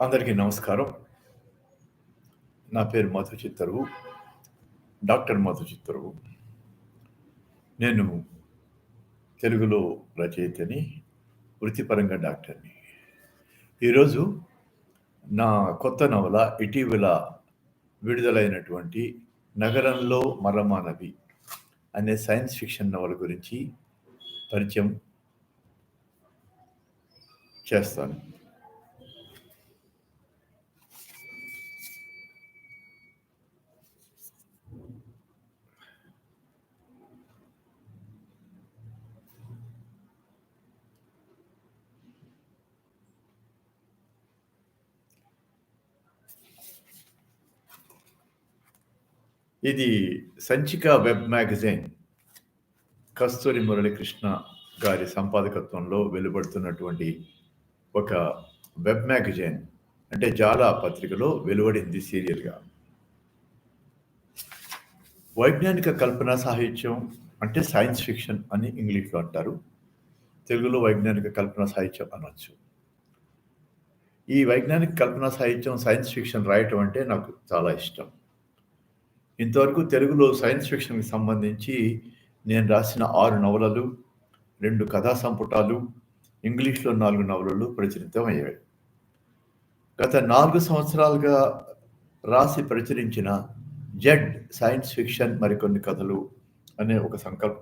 అందరికీ నమస్కారం. నా పేరు మధు చిత్తరువు డాక్టర్ మధు చిత్తరువు నేను తెలుగులో రచయితని వృత్తిపరంగా డాక్టర్ని. ఈరోజు నా కొత్త నవల ఇటీవల విడుదలైనటువంటి నగరంలో మరమానవి అనే సైన్స్ ఫిక్షన్ నవల గురించి పరిచయం చేస్తాను. ఇది సంచిక వెబ్ మ్యాగజైన్. కస్తూరి మురళీకృష్ణ గారి సంపాదకత్వంలో వెలువడుతున్నటువంటి ఒక వెబ్ మ్యాగజైన్. అంటే జాలా పత్రికలో వెలువడింది సీరియల్గా. వైజ్ఞానిక కల్పన సాహిత్యం అంటే సైన్స్ ఫిక్షన్ అని ఇంగ్లీష్లో అంటారు. తెలుగులో వైజ్ఞానిక కల్పన సాహిత్యం అనొచ్చు. ఈ వైజ్ఞానిక కల్పన సాహిత్యం సైన్స్ ఫిక్షన్ రాయటం అంటే నాకు చాలా ఇష్టం. ఇంతవరకు తెలుగులో సైన్స్ ఫిక్షన్కి సంబంధించి నేను రాసిన ఆరు నవలలు రెండు కథా సంపుటాలు ఇంగ్లీష్లో నాలుగు నవలలు ప్రచురితమయ్యాయి. గత నాలుగు సంవత్సరాలుగా రాసి ప్రచురించిన జెడ్ సైన్స్ ఫిక్షన్ మరికొన్ని కథలు అనే ఒక సంకల్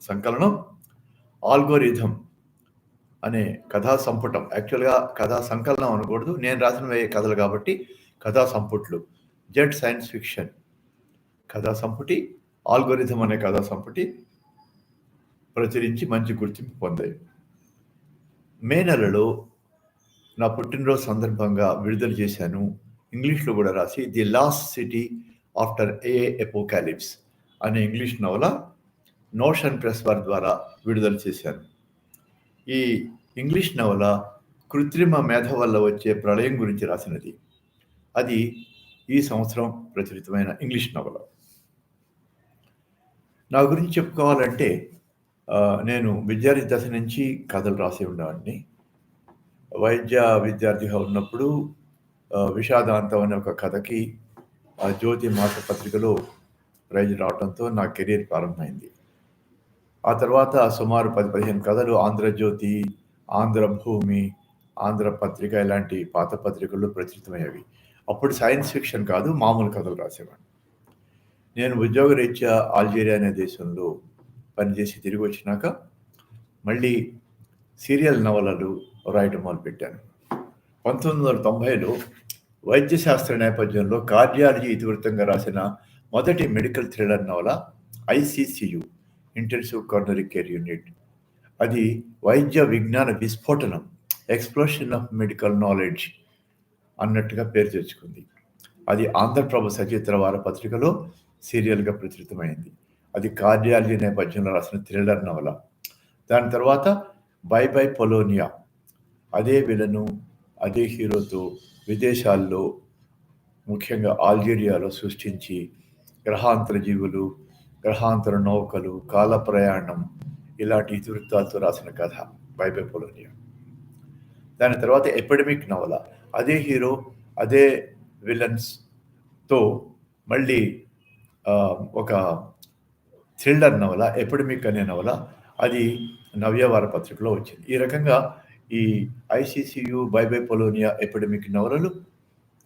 సంకలనం ఆల్గోరిథం అనే కథా సంపుటం. యాక్చువల్గా కథా సంకలనం అనకూడదు. నేను రాసిన కథలు కాబట్టి కథా సంపుట్లు. Z science fiction. కథా సంపుటి ఆల్గోరిథం అనే కథా సంపుటి ప్రచురించి మంచి గుర్తింపు పొందాయి. మే నెలలో నా పుట్టినరోజు సందర్భంగా విడుదల చేశాను. ఇంగ్లీష్లో కూడా రాసి the last city after a apocalypse అనే ఇంగ్లీష్ నవల నోషన్ ప్రెస్ వారి ద్వారా విడుదల చేశాను. ఈ ఇంగ్లీష్ నవల కృత్రిమ మేధ వల్ల వచ్చే ప్రళయం గురించి రాసినది. అది ఈ సంవత్సరం ప్రచురితమైన ఇంగ్లీష్ నవల. నా గురించి చెప్పుకోవాలంటే నేను విద్యార్థి దశ నుంచి కథలు రాసి ఉండేవాడిని. వైద్య విద్యార్థిగా ఉన్నప్పుడు విషాదాంతం అనే ఒక కథకి జ్యోతి మాస పత్రికలో ప్రైజ్ రావడంతో నా కెరీర్ ప్రారంభమైంది. ఆ తర్వాత సుమారు పది పదిహేను కథలు ఆంధ్రజ్యోతి ఆంధ్రభూమి ఆంధ్ర పత్రిక ఇలాంటి పాత పత్రికల్లో ప్రచురితమయ్యేవి. అప్పుడు సైన్స్ ఫిక్షన్ కాదు మామూలు కథలు రాసేవాడిని. నేను ఉద్యోగరీత్యా ఆల్జీరియా అనే దేశంలో పనిచేసి తిరిగి వచ్చినాక మళ్ళీ సీరియల్ నవలలు రాయటం మొదలుపెట్టాను. పంతొమ్మిది వందల తొంభైలో వైద్యశాస్త్ర నేపథ్యంలో కార్డియాలజీ ఇతివృత్తంగా రాసిన మొదటి మెడికల్ థ్రిల్లర్ నవల ICCU intensive coronary care unit. అది వైద్య విజ్ఞాన విస్ఫోటనం ఎక్స్ప్లోషన్ ఆఫ్ మెడికల్ నాలెడ్జ్ అన్నట్టుగా పేరు తెచ్చుకుంది. అది ఆంధ్రప్రభ సచిత్ర వార పత్రికలో సీరియల్గా ప్రచురితమైంది. అది కార్డియాలజీ నేపథ్యంలో రాసిన థ్రిల్లర్ నవల. దాని తర్వాత బై బై పొలోనియా. అదే విలను అదే హీరోతో విదేశాల్లో ముఖ్యంగా ఆల్జీరియాలో సృష్టించి గ్రహాంతర జీవులు గ్రహాంతర నౌకలు కాల ప్రయాణం ఇలాంటి ఇతివృత్తాలతో రాసిన కథ బై బై పొలోనియా. దాని తర్వాత ఎపిడమిక్ నవల. అదే హీరో అదే విలన్స్తో మళ్ళీ ఒక థ్రిల్లర్ నవల ఎపిడమిక్ అనే నవల అది నవ్యవార పత్రికలో వచ్చింది. ఈ రకంగా ఈ ఐసీసీయు బైబై పొలోనియా ఎపిడమిక్ నవలలు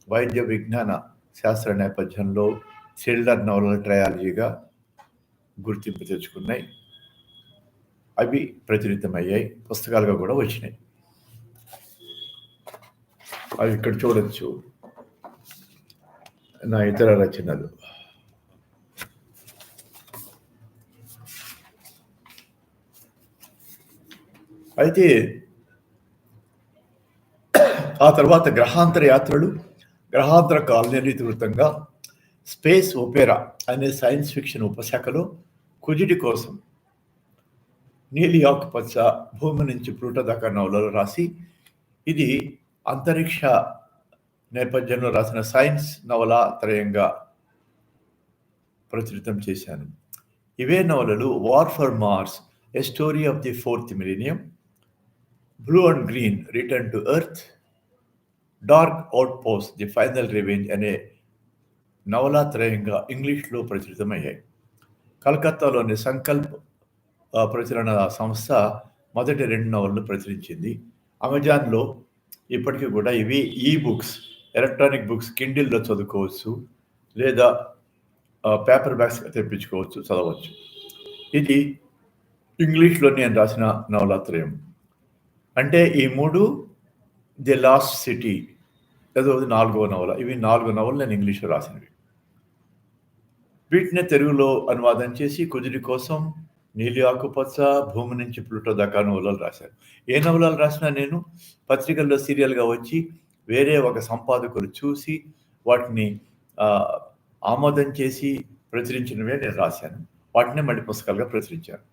వైద్య విజ్ఞాన శాస్త్ర నేపథ్యంలో థ్రిల్లర్ నవలల ట్రయాలజీగా గుర్తింపు తెచ్చుకున్నాయి. అవి ప్రచురితమయ్యాయి. పుస్తకాలుగా కూడా వచ్చినాయి. అవి ఇక్కడ చూడొచ్చు. నా ఇతర రచనలు. అయితే ఆ తర్వాత గ్రహాంతర యాత్రలు గ్రహాంతర కాలనీ వృత్తంగా స్పేస్ ఒపేరా అనే సైన్స్ ఫిక్షన్ ఉపశాఖలో కుజిటి కోసం నీలి ఆకుపచ్చ భూమి నుంచి ప్లూటో దాకా నవలలో రాసి ఇది అంతరిక్ష నేపథ్యంలో రాసిన సైన్స్ నవల త్రయంగా ప్రచురితం చేశాను. ఇవే నవలలు war for Mars a story of the fourth millennium blue and green return to Earth dark outpost the final revenge అనే నవలాత్రయంగా ఇంగ్లీష్లో ప్రచురితమయ్యాయి. కలకత్తాలోని సంకల్ప్ ప్రచురణ సంస్థ మొదటి రెండు నవలను ప్రచురించింది. అమెజాన్లో ఇప్పటికీ కూడా ఇవి ఈ బుక్స్ ఎలక్ట్రానిక్ బుక్స్ కిండిల్లో చదువుకోవచ్చు లేదా పేపర్ బ్యాగ్స్ తెప్పించుకోవచ్చు చదవచ్చు. ఇది ఇంగ్లీష్లో నేను రాసిన నవలాత్రయం అంటే ఈ మూడు ది లాస్ట్ సిటీ ఏదో నాలుగో నవల. ఇవి నాలుగు నవలు నేను ఇంగ్లీష్లో రాసినవి. వీటిని తెలుగులో అనువాదం చేసి కుదిరి కోసం నీలి ఆకుపచ్చ భూమి నుంచి ప్లూటో దాకా నవలలు రాశాను ఏ నవలలు రాసినా నేను పత్రికల్లో సీరియల్గా వచ్చి వేరే ఒక సంపాదకులు చూసి వాటిని ఆమోదం చేసి ప్రచురించినవే నేను రాశాను. వాటినే మళ్ళీ పుస్తకాలుగా ప్రచురించాను.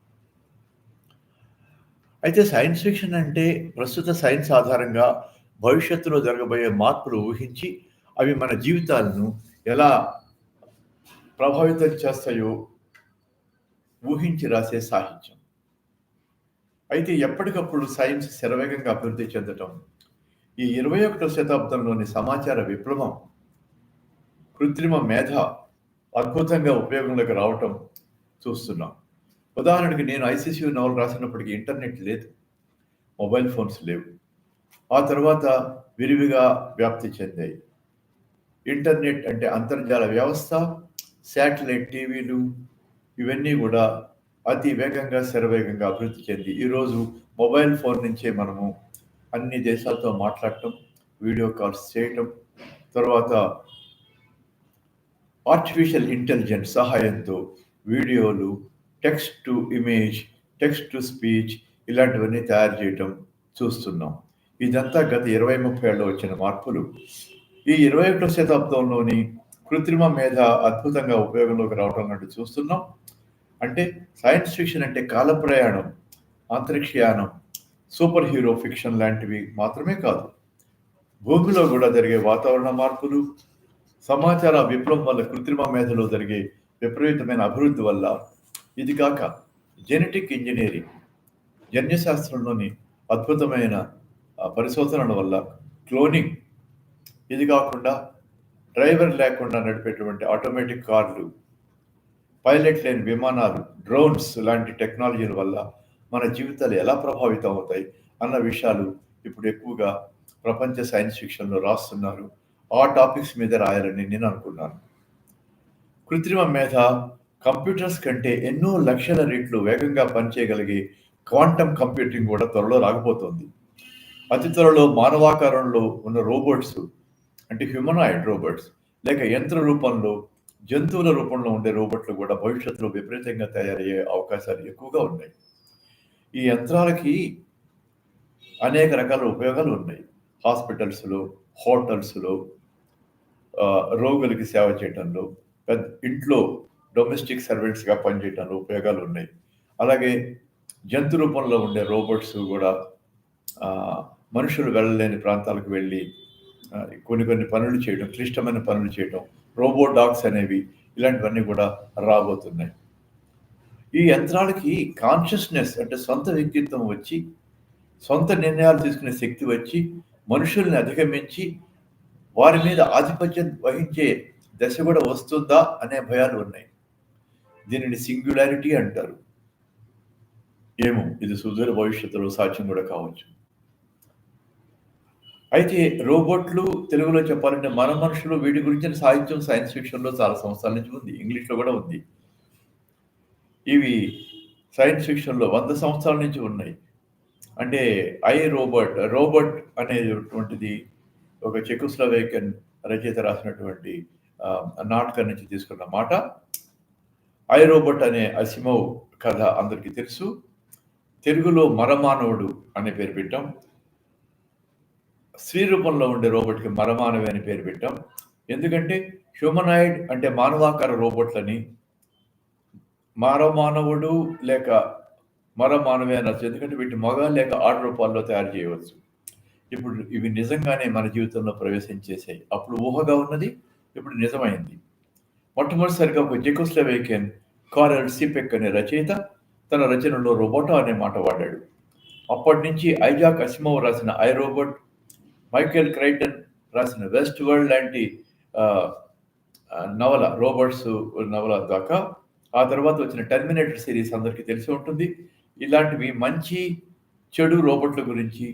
అయితే సైన్స్ ఫిక్షన్ అంటే ప్రస్తుత సైన్స్ ఆధారంగా భవిష్యత్తులో జరగబోయే మార్పులు ఊహించి అవి మన జీవితాలను ఎలా ప్రభావితం చేస్తాయో ఊహించి రాసే సాహిత్యం. అయితే ఎప్పటికప్పుడు సైన్స్ శరవేగంగా అభివృద్ధి చెందటం ఈ ఇరవై ఒకటో శతాబ్దంలోని సమాచార విప్లవం కృత్రిమ మేధ అద్భుతంగా ఉపయోగంలోకి రావటం చూస్తున్నాం. ఉదాహరణకి నేను ఐసీసీ నవలు రాసినప్పటికీ ఇంటర్నెట్ లేదు మొబైల్ ఫోన్స్ లేవు. ఆ తర్వాత విరివిగా వ్యాప్తి చెందాయి. ఇంటర్నెట్ అంటే అంతర్జాల వ్యవస్థ శాటిలైట్ టీవీలు ఇవన్నీ కూడా అతి వేగంగా శరవేగంగా అభివృద్ధి చెంది ఈరోజు మొబైల్ ఫోన్ నుంచే మనము అన్ని దేశాలతో మాట్లాడటం వీడియో కాల్స్ చేయటం తర్వాత ఆర్టిఫిషియల్ ఇంటెలిజెన్స్ సహాయంతో videos text to image text to speech ఇలాంటివన్నీ తయారు చేయటం చూస్తున్నాం. ఇదంతా గత ఇరవై ముప్పై ఏళ్ళు వచ్చిన మార్పులు. ఈ ఇరవై ఒకటో శతాబ్దంలోని కృత్రిమ మేధ అద్భుతంగా ఉపయోగంలోకి రావడం లాంటి చూస్తున్నాం. అంటే సైన్స్ ఫిక్షన్ అంటే కాల ప్రయాణం అంతరిక్షయానం సూపర్ హీరో ఫిక్షన్ లాంటివి మాత్రమే కాదు. భూమిలో కూడా జరిగే వాతావరణ మార్పులు సమాచార విప్లవం వల్ల కృత్రిమ మేధలో జరిగే విపరీతమైన అభివృద్ధి వల్ల ఇది కాక జెనెటిక్ ఇంజనీరింగ్ జన్యశాస్త్రంలోని అద్భుతమైన పరిశోధనల వల్ల క్లోనింగ్ ఇది కాకుండా డ్రైవర్ లేకుండా నడిపేటువంటి ఆటోమేటిక్ కార్లు పైలట్ లేని విమానాలు డ్రోన్స్ లాంటి టెక్నాలజీల వల్ల మన జీవితాలు ఎలా ప్రభావితం అవుతాయి అన్న విషయాలు ఇప్పుడు ఎక్కువగా ప్రపంచ సైన్స్ ఫిక్షన్లో రాస్తున్నారు. ఆ టాపిక్స్ మీద రాయాలని నేను అనుకున్నాను. కృత్రిమ మేధ కంప్యూటర్స్ కంటే ఎన్నో లక్షల రెట్లు వేగంగా పనిచేయగలిగే క్వాంటమ్ కంప్యూటింగ్ కూడా త్వరలో రాకపోతుంది. అతి త్వరలో మానవాకారంలో ఉన్న రోబోట్స్ అంటే హ్యూమనాయిడ్ రోబోట్స్ లేక యంత్ర రూపంలో జంతువుల రూపంలో ఉండే రోబోట్లు కూడా భవిష్యత్తులో విపరీతంగా తయారయ్యే అవకాశాలు ఎక్కువగా ఉన్నాయి. ఈ యంత్రాలకి అనేక రకాల ఉపయోగాలు ఉన్నాయి. హాస్పిటల్స్లో హోటల్స్లో రోగులకి సేవ చేయడంలో పెద్ద ఇంట్లో డొమెస్టిక్ సర్వెంట్స్గా పనిచేయడంలో ఉపయోగాలు ఉన్నాయి అలాగే జంతు రూపంలో ఉండే రోబోట్స్ కూడా మనుషులు వెళ్ళలేని ప్రాంతాలకు వెళ్ళి కొన్ని కొన్ని పనులు చేయడం క్లిష్టమైన పనులు చేయడం రోబో డాగ్స్ అనేవి ఇలాంటివన్నీ కూడా రాబోతున్నాయి. ఈ యంత్రాలకి కాన్షియస్నెస్ అంటే సొంత వ్యక్తిత్వం వచ్చి సొంత నిర్ణయాలు తీసుకునే శక్తి వచ్చి మనుషుల్ని అధిగమించి వారి మీద ఆధిపత్యం వహించే దశ కూడా వస్తుందా అనే భయాలు ఉన్నాయి. దీనిని సింగ్యులారిటీ అంటారు. ఏమో ఇది సుదూర భవిష్యత్తులో సాధ్యం కూడా కావచ్చు. అయితే రోబోట్లు తెలుగులో చెప్పాలంటే మన మనుషులు వీటి గురించిన సాహిత్యం సైన్స్ ఫిక్షన్లో చాలా సంవత్సరాల నుంచి ఉంది. ఇంగ్లీష్లో కూడా ఉంది. ఇవి సైన్స్ ఫిక్షన్లో వంద సంవత్సరాల నుంచి ఉన్నాయి. అంటే ఐ రోబోట్ రోబోట్ అనేటువంటిది ఒక చెకుస్లవేకన్ రచయిత రాసినటువంటి ఆ, నాటకం నుంచి తీసుకున్న మాట. ఐ రోబోట్ అనే అసిమవ్ కథ అందరికీ తెలుసు. తెలుగులో మరమానవుడు అనే పేరు పెట్టాం. స్త్రీ రూపంలో ఉండే రోబోట్కి మరమానవి అని పేరు పెట్టాం. ఎందుకంటే హ్యూమనాయిడ్ అంటే మానవాకార రోబోట్లని మరమానవుడు లేక మరమానవి అనొచ్చు ఎందుకంటే వీటి మగ లేక ఆడ రూపాల్లో తయారు చేయవచ్చు. ఇప్పుడు ఇవి నిజంగానే మన జీవితంలో ప్రవేశించేసాయి అప్పుడు ఊహగా ఉన్నది ఇప్పుడు నిజమైంది. మొట్టమొదటిసారిగా ఒక జెకోస్లవేకియన్ కారల్ సిపెక్ అనే రచయిత తన రచనలో రోబోటో అనే మాట వాడాడు. అప్పటి నుంచి ఐజాక్ అసిమోవ్ రాసిన ఐ రోబోట్ మైకేల్ క్రైటన్ రాసిన వెస్ట్ వరల్డ్ లాంటి నవల రోబోట్స్ నవల దాకా. ఆ తర్వాత వచ్చిన టెర్మినేటర్ సిరీస్ అందరికీ తెలిసి ఉంటుంది. ఇలాంటివి మంచి చెడు రోబోట్ల గురించి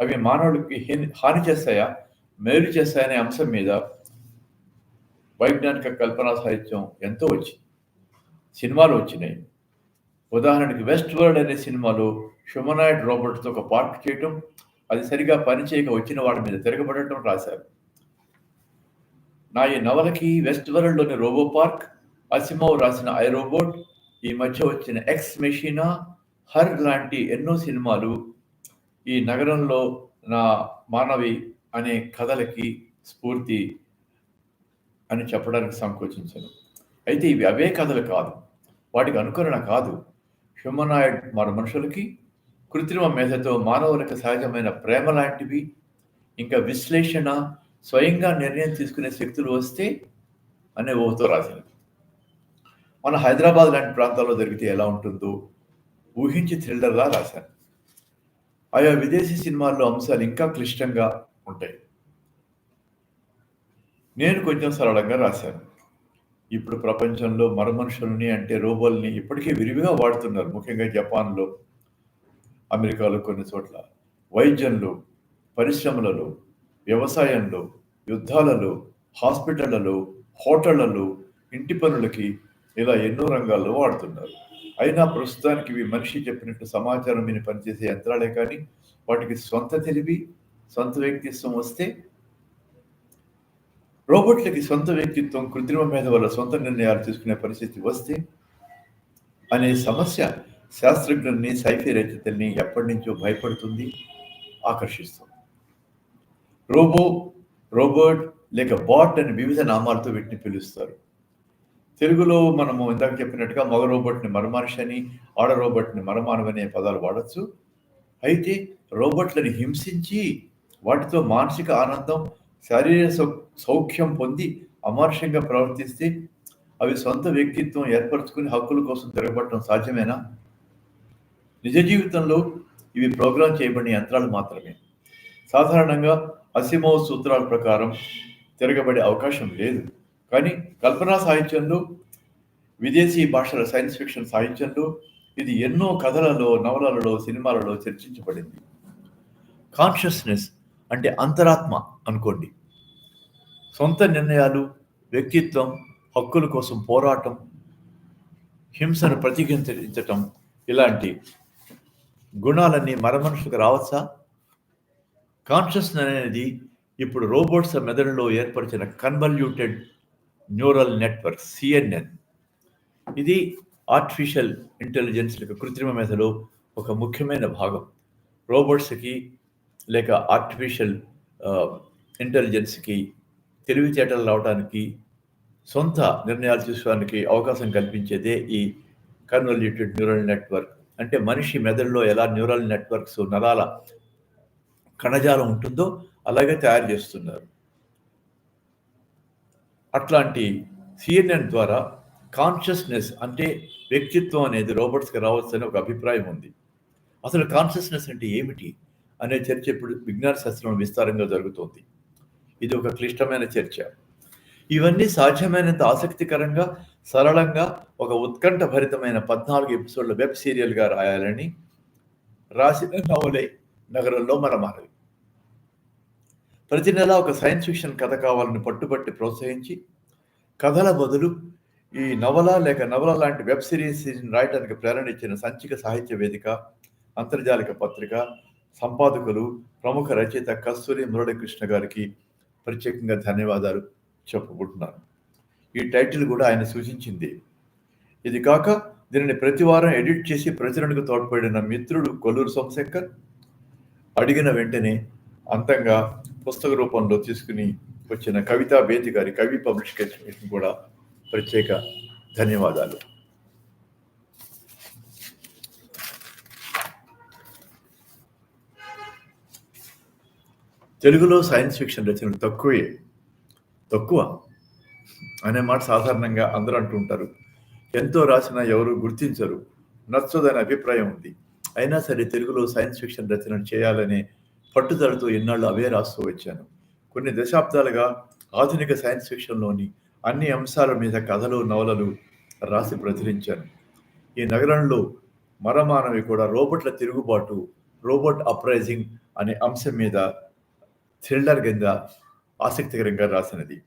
అవి మానవుడికి హాని చేస్తాయా మేలు చేస్తాయనే అంశం మీద వైజ్ఞానిక కల్పనా సాహిత్యం ఎంతో వచ్చింది. సినిమాలు వచ్చినాయి. ఉదాహరణకి వెస్ట్ వరల్డ్ అనే సినిమాలో హ్యూమనాయిడ్ రోబోట్తో ఒక పార్క్ చేయటం అది సరిగా పనిచేయక వచ్చిన వాడి మీద తిరగబడటం రాశారు. నా ఈ నవలకి వెస్ట్ వరల్డ్లోని రోబో పార్క్ అసిమో రాసిన ఐ రోబోట్ ఈ మధ్య వచ్చిన ఎక్స్ మెషినా హర్ లాంటి ఎన్నో సినిమాలు ఈ నగరంలో నా మానవి అనే కథలకి స్ఫూర్తి అని చెప్పడానికి సంకోచించను. అయితే ఇవి అవే కథలు కాదు. వాటికి అనుకరణ కాదు. హ్యూమనాయిడ్ మన మనుషులకి కృత్రిమ మేధతో మానవులకు సహజమైన ప్రేమ లాంటివి ఇంకా విశ్లేషణ స్వయంగా నిర్ణయం తీసుకునే శక్తులు వస్తే అనే ఊహతో రాసినది మన హైదరాబాద్ లాంటి ప్రాంతాల్లో జరిగితే ఎలా ఉంటుందో ఊహించి థ్రిల్లర్లా రాశాను. ఆయా విదేశీ సినిమాల్లో అంశాలు ఇంకా క్లిష్టంగా ఉంటాయి. నేను కొంచెం సరళంగా రాశాను. ఇప్పుడు ప్రపంచంలో మరమనుషుల్ని అంటే రోబోల్ని ఇప్పటికే విరివిగా వాడుతున్నారు. ముఖ్యంగా జపాన్లో అమెరికాలో కొన్ని చోట్ల. వైద్యంలో పరిశ్రమలలో వ్యవసాయంలో యుద్ధాలలో హాస్పిటళ్ళలో హోటళ్ళలో ఇంటి పనులకి ఇలా ఎన్నో రంగాల్లో వాడుతున్నారు. అయినా ప్రస్తుతానికి ఇవి మనిషి చెప్పినట్టు సమాచారం విని పనిచేసే యంత్రాలే కానీ వాటికి సొంత తెలివి సొంత వ్యక్తిత్వం వస్తే రోబోట్లకి సొంత వ్యక్తిత్వం కృత్రిమ మీద వల్ల సొంత నిర్ణయాలు తీసుకునే పరిస్థితి వస్తే అనే సమస్య శాస్త్రజ్ఞుల్ని సైఫీ రచయితల్ని ఎప్పటి నుంచో భయపడుతుంది ఆకర్షిస్తుంది. రోబో రోబోట్ లేక బాట్ అని వివిధ నామాలతో వీటిని పిలుస్తారు. తెలుగులో మనము ఇందాక చెప్పినట్టుగా మగ రోబోట్ని మరమనిషి అని ఆడ రోబోట్ని మరమానవ అనే పదాలు వాడచ్చు. అయితే రోబోట్లని హింసించి వాటితో మానసిక ఆనందం శారీరక సౌ సౌఖ్యం పొంది అమర్షంగా ప్రవర్తిస్తే అవి సొంత వ్యక్తిత్వం ఏర్పరచుకుని హక్కుల కోసం తిరగబడటం సాధ్యమేనా? నిజ జీవితంలో ఇవి ప్రోగ్రామ్ చేయబడిన యంత్రాలు మాత్రమే. సాధారణంగా అసిమో సూత్రాల ప్రకారం తిరగబడే అవకాశం లేదు. కానీ కల్పనా సాహిత్యంలో విదేశీ భాషల సైన్స్ ఫిక్షన్ సాహిత్యంలో ఇది ఎన్నో కథలలో నవలలలో సినిమాలలో చర్చించబడింది. కాన్షియస్నెస్ అంటే అంతరాత్మ అనుకోండి. సొంత నిర్ణయాలు వ్యక్తిత్వం హక్కుల కోసం పోరాటం హింసను ప్రతిఘటించటం ఇలాంటి గుణాలన్నీ మరమనుషులకు రావచ్చా? కాన్షియస్నెస్ అనేది ఇప్పుడు రోబోట్స్ మెదడులో ఏర్పరిచిన కన్వల్యూటెడ్ న్యూరల్ నెట్వర్క్ సిఎన్ఎన్. ఇది ఆర్టిఫిషియల్ ఇంటెలిజెన్స్ యొక్క కృత్రిమ మెదడు ఒక ముఖ్యమైన భాగం. రోబోట్స్కి లేక ఆర్టిఫిషియల్ ఇంటెలిజెన్స్కి తెలివితేటలు రావడానికి సొంత నిర్ణయాలు తీసుకోవడానికి అవకాశం కల్పించేదే ఈ కన్వల్యూటెడ్ న్యూరల్ నెట్వర్క్ అంటే మనిషి మెదడులో ఎలా న్యూరల్ నెట్వర్క్స్ నరాల కణజాలం ఉంటుందో అలాగే తయారు చేస్తున్నారు. అట్లాంటి సిఎన్ఎన్ ద్వారా కాన్షియస్నెస్ అంటే వ్యక్తిత్వం అనేది రోబోట్స్కి రావచ్చు ఒక అభిప్రాయం ఉంది. అసలు కాన్షియస్నెస్ అంటే ఏమిటి? అనే చర్చ ఇప్పుడు విజ్ఞాన శాస్త్రంలో విస్తారంగా జరుగుతోంది. ఇది ఒక క్లిష్టమైన చర్చ. ఇవన్నీ సాధ్యమైనంత ఆసక్తికరంగా సరళంగా ఒక ఉత్కంఠ భరితమైన పద్నాలుగు ఎపిసోడ్ల వెబ్ సీరియల్గా రాయాలని రాసిన నవలే నగరంలో మన మానవి ప్రతి నెల ఒక సైన్స్ ఫిక్షన్ కథ కావాలని పట్టుబట్టి ప్రోత్సహించి కథల బదులు ఈ నవల లేక నవల లాంటి వెబ్ సిరీస్ రాయడానికి ప్రేరణ ఇచ్చిన సంచిక సాహిత్య వేదిక అంతర్జాలిక పత్రిక సంపాదకులు ప్రముఖ రచయిత కస్తూరి మురళీకృష్ణ గారికి ప్రత్యేకంగా ధన్యవాదాలు చెప్పుకుంటున్నారు ఈ టైటిల్ కూడా ఆయన సూచించింది. ఇది కాక దీనిని ప్రతి వారం ఎడిట్ చేసి ప్రచురణకు తోడ్పడిన మిత్రుడు కొల్లూరు సోమశంకర్ అడిగిన వెంటనే అంతంగా పుస్తక రూపంలో తీసుకుని వచ్చిన కవితా బేతి గారి కవి పబ్లికేషన్ కూడా ప్రత్యేక ధన్యవాదాలు. తెలుగులో సైన్స్ ఫిక్షన్ రచనలు తక్కువే. తక్కువ. అనే మాట సాధారణంగా అందరూ అంటుంటారు ఎంతో రాసినా ఎవరు గుర్తించరు. నచ్చదనే అభిప్రాయం ఉంది. అయినా సరే తెలుగులో సైన్స్ ఫిక్షన్ రచనలు చేయాలనే పట్టుదలతో ఎన్నాళ్ళు అవే రాస్తూ వచ్చాను. కొన్ని దశాబ్దాలుగా ఆధునిక సైన్స్ ఫిక్షన్లోని అన్ని అంశాల మీద కథలు నవలలు రాసి ప్రచురించాను. ఈ నగరంలో మరమానవి కూడా రోబోట్ల తిరుగుబాటు రోబోట్ అప్రైజింగ్ అనే అంశం మీద థ్రిల్లర్ కింద ఆసక్తికరంగా రాసినది.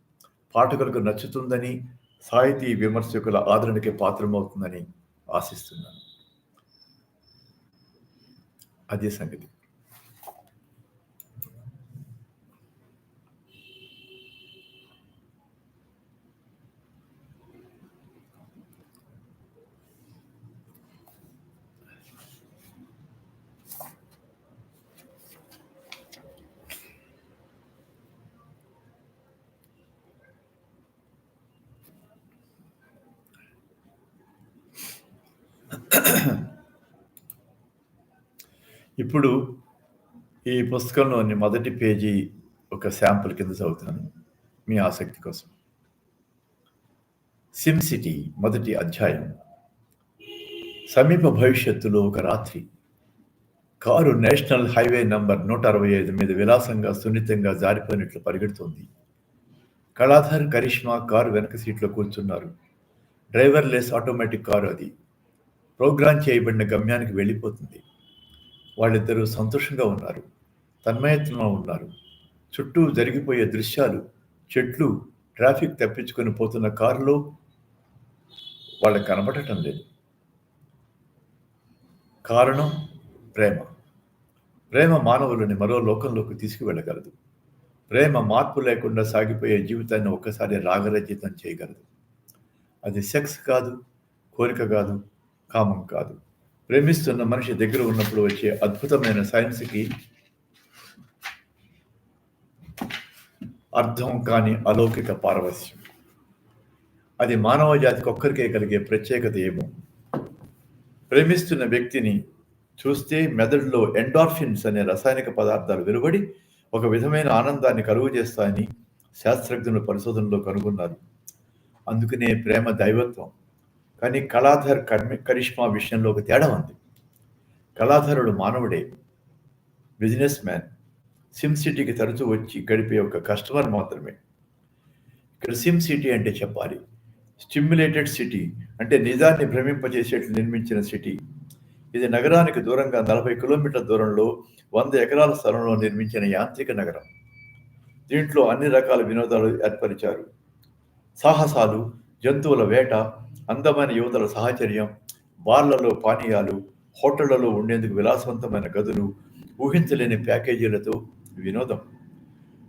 పాఠకులకు నచ్చుతుందని సాహితీ విమర్శకుల ఆదరణకి పాత్రమవుతుందని ఆశిస్తున్నాను. అదే సంగతి. ఇప్పుడు ఈ పుస్తకంలోని మొదటి పేజీ ఒక శాంపుల్ కింద చదువుతాను. మీ ఆసక్తి కోసం. సిమ్ సిటీ మొదటి అధ్యాయం. సమీప భవిష్యత్తులో ఒక రాత్రి కారు నేషనల్ హైవే నంబర్ నూట అరవై ఐదు మీద విలాసంగా సున్నితంగా జారిపోయినట్లు పరిగెడుతోంది. కళాధర్ కరిష్మా కారు వెనక సీట్లో కూర్చున్నారు. డ్రైవర్లెస్ ఆటోమేటిక్ కారు అది. ప్రోగ్రామ్ చేయబడిన గమ్యానికి వెళ్ళిపోతుంది. వాళ్ళిద్దరూ సంతోషంగా ఉన్నారు తన్మయత్వంలో ఉన్నారు. చుట్టూ జరిగిపోయే దృశ్యాలు చెట్లు ట్రాఫిక్ తప్పించుకొని పోతున్న కారులో వాళ్ళకి కనబడటం లేదు. కారణం ప్రేమ. ప్రేమ మానవులని మరో లోకంలోకి తీసుకువెళ్ళగలదు. ప్రేమ మార్పు లేకుండా సాగిపోయే జీవితాన్ని ఒక్కసారి రాగరచితం చేయగలదు. అది సెక్స్ కాదు కోరిక కాదు కామం కాదు. ప్రేమిస్తున్న మనిషి దగ్గర ఉన్నప్పుడు వచ్చే అద్భుతమైన సైన్స్కి అర్థం కాని అలౌకిక పారవస్యం అది మానవ జాతికి ఒక్కరికే కలిగే ప్రత్యేకత ఏమో. ప్రేమిస్తున్న వ్యక్తిని చూస్తే మెదడులో ఎండార్ఫిన్స్ అనే రసాయనిక పదార్థాలు వెలువడి ఒక విధమైన ఆనందాన్ని కలుగు చేస్తాయని శాస్త్రజ్ఞుల పరిశోధనలో కనుగొన్నారు. అందుకనే ప్రేమ దైవత్వం. కానీ కళాధర్ కర్మి కరిష్మా విషయంలో ఒక తేడా ఉంది. కళాధరుడు మానవుడే. Business man. సిమ్ సిటీకి తరచూ వచ్చి గడిపే ఒక కస్టమర్ మాత్రమే. ఇక్కడ సిమ్ సిటీ అంటే చెప్పాలి. స్టిమ్యులేటెడ్ సిటీ అంటే నిజాన్ని భ్రమింపజేసేట్లు నిర్మించిన సిటీ. ఇది నగరానికి దూరంగా నలభై కిలోమీటర్ల దూరంలో వంద ఎకరాల స్థలంలో నిర్మించిన యాంత్రిక నగరం. దీంట్లో అన్ని రకాల వినోదాలు ఏర్పరిచారు. సాహసాలు జంతువుల వేట అందమైన యువతల సహచర్యం బార్లలో పానీయాలు హోటళ్ళలో ఉండేందుకు విలాసవంతమైన గదులు ఊహించలేని ప్యాకేజీలతో వినోదం.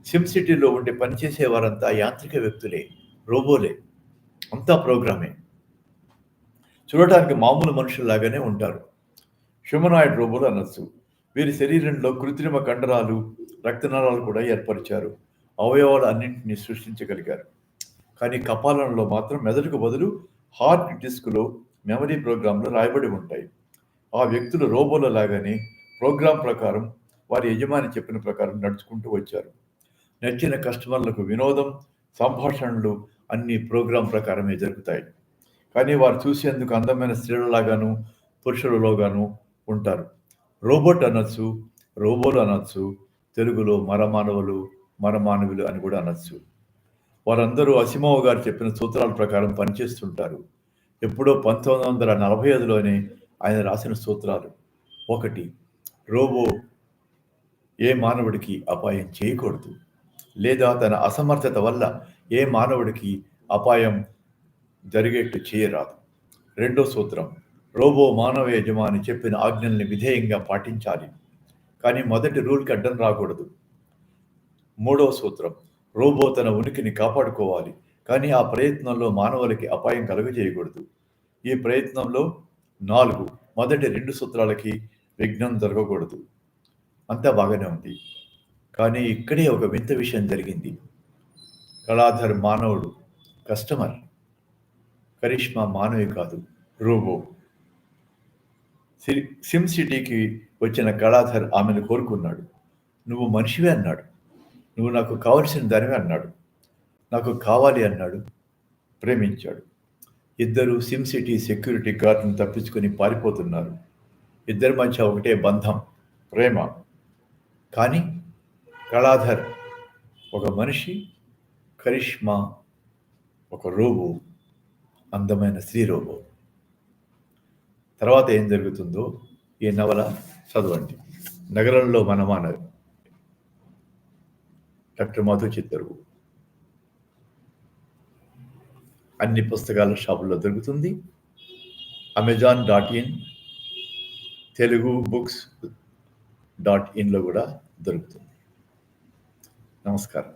సిమ్ సిటీలో ఉండి పనిచేసే వారంతా యాంత్రిక వ్యక్తులే రోబోలే. అంతా ప్రోగ్రామే. చూడటానికి మామూలు మనుషుల్లాగానే ఉంటారు. హ్యూమనాయిడ్ రోబోలు అనొచ్చు. వీరి శరీరంలో కృత్రిమ కండరాలు రక్తనాళాలు కూడా ఏర్పరిచారు. అవయవాలు అన్నింటినీ సృష్టించగలిగారు. కానీ కపాలంలో మాత్రం మెదడుకు బదులు హార్డ్ డిస్క్లో మెమరీ ప్రోగ్రాంలు రాయబడి ఉంటాయి. ఆ వ్యక్తులు రోబోల లాగానే ప్రోగ్రాం ప్రకారం వారి యజమాని చెప్పిన ప్రకారం నడుచుకుంటూ వచ్చారు. నచ్చిన కస్టమర్లకు వినోదం సంభాషణలు అన్ని ప్రోగ్రాం ప్రకారమే జరుగుతాయి. కానీ వారు చూసేందుకు అందమైన స్త్రీలలాగాను పురుషులలోగాను ఉంటారు. రోబోట్ అనొచ్చు రోబోలు అనొచ్చు తెలుగులో మరమానవులు మరమానవులు అని కూడా అనొచ్చు. వారందరూ అసిమోవ్ గారు చెప్పిన సూత్రాల ప్రకారం పనిచేస్తుంటారు. ఎప్పుడో పంతొమ్మిది వందల నలభై ఐదులోనే ఆయన రాసిన సూత్రాలు. ఒకటి రోబో ఏ మానవుడికి అపాయం చేయకూడదు. లేదా తన అసమర్థత వల్ల ఏ మానవుడికి అపాయం జరిగేట్టు చేయరాదు. రెండో సూత్రం రోబో మానవ యజమాని చెప్పిన ఆజ్ఞల్ని విధేయంగా పాటించాలి. కానీ మొదటి రూల్కి అడ్డం రాకూడదు. మూడవ సూత్రం రోబో తన ఉనికిని కాపాడుకోవాలి కానీ ఆ ప్రయత్నంలో మానవులకి అపాయం కలుగజేయకూడదు. ఈ ప్రయత్నంలో నాలుగు మొదటి రెండు సూత్రాలకి విఘ్నం జరగకూడదు. అంతా బాగానే ఉంది. కానీ ఇక్కడే ఒక వింత విషయం జరిగింది. కళాధర్ మానవుడు కస్టమర్. కరిష్మా మానవి కాదు రోబో. సి- సిమ్ సిటీకి వచ్చిన కళాధర్ ఆమెను కోరుకున్నాడు. నువ్వు మనిషివే అన్నాడు. నువ్వు నాకు కావలసిన దానివి అన్నాడు. నాకు కావాలి అన్నాడు. ప్రేమించాడు. ఇద్దరు సిమ్ సిటీ సెక్యూరిటీ గార్డును తప్పించుకొని పారిపోతున్నారు. ఇద్దరి మధ్య ఒకటే బంధం ప్రేమ. కానీ కళాధర్ ఒక మనిషి కరిష్మా ఒక రోబో అందమైన స్త్రీ రోబో. తర్వాత ఏం జరుగుతుందో ఈ నవల చదవండి. నగరంలో మనమాన డాక్టర్ మధు చిత్తరు అన్ని పుస్తకాల షాపుల్లో దొరుకుతుంది. Amazon dot in Telugu books dot ఇన్లో కూడా దొరుకుతుంది. నమస్కారం.